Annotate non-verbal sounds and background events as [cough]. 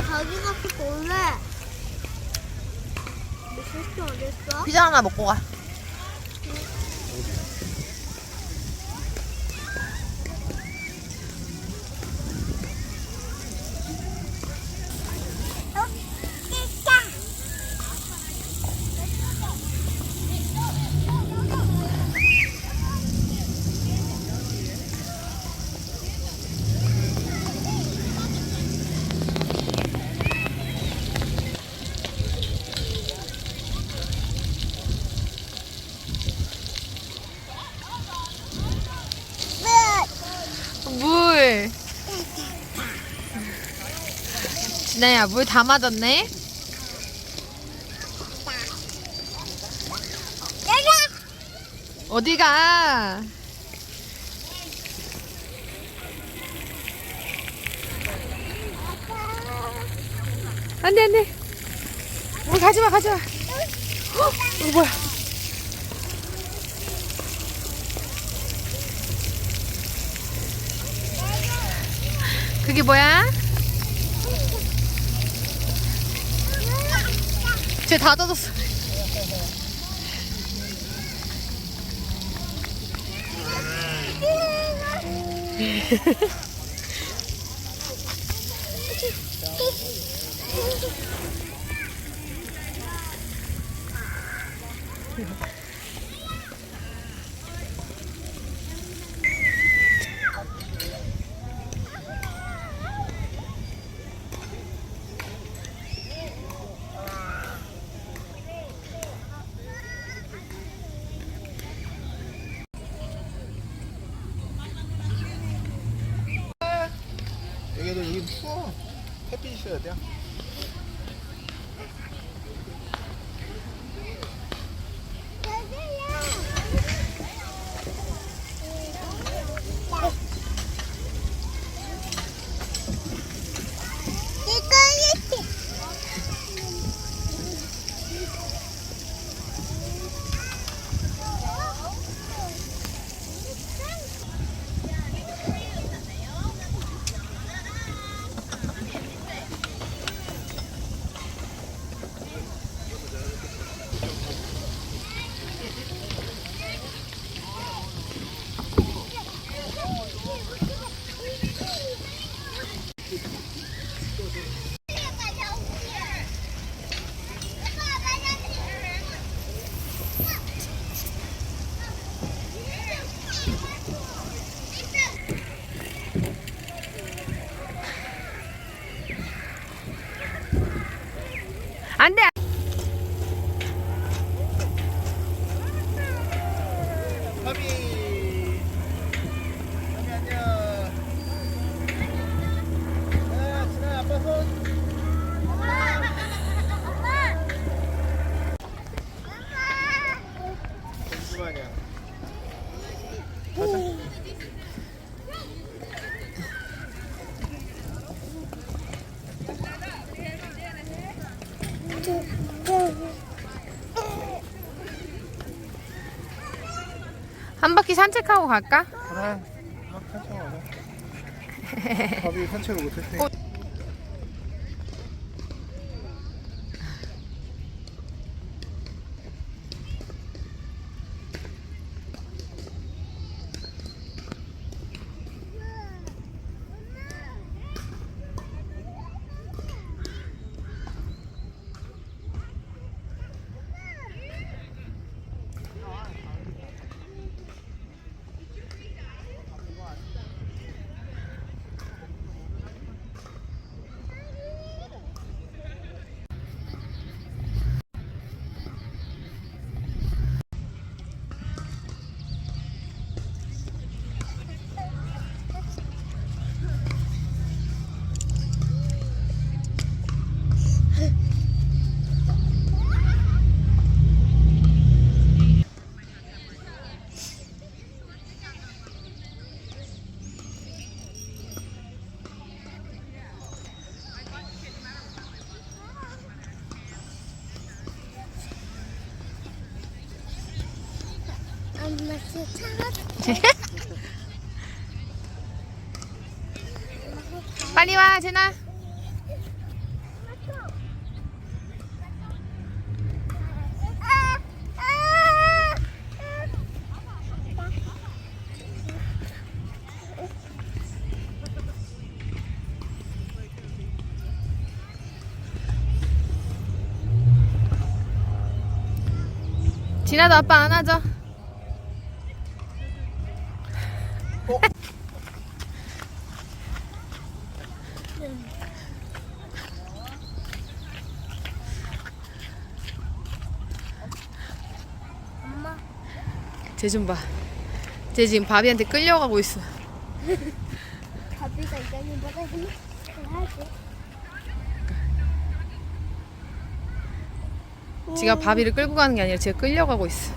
어디 가서 볼래? 미술씨 어딨어? 피자 하나 먹고 가. 물. 진아야, 물 다 맞았네? 어디가? 안 돼, 안 돼. 우리 가지 마, 가지 마. 어? 이거 뭐야? 그게 뭐야? 쟤다 젖었어. [laughs] 여기도 여기 추워. 햇빛 있어야 돼! 하비. 하비 안녕. 아, 진아 아빠 손. 잠시만요. 가자. 한 바퀴 산책하고 갈까? 그래. 막 산책하자. 밥이 산책을 못했대. 어. 엄 빨리 와, 제나. 진아도 아빠 안아줘. 엄마. 쟤 좀 봐. 쟤 지금 바비한테 끌려가고 있어. 바비가 이장님보다 힘을 하지. 지가 바비를 끌고 가는 게 아니라 쟤가 끌려가고 있어.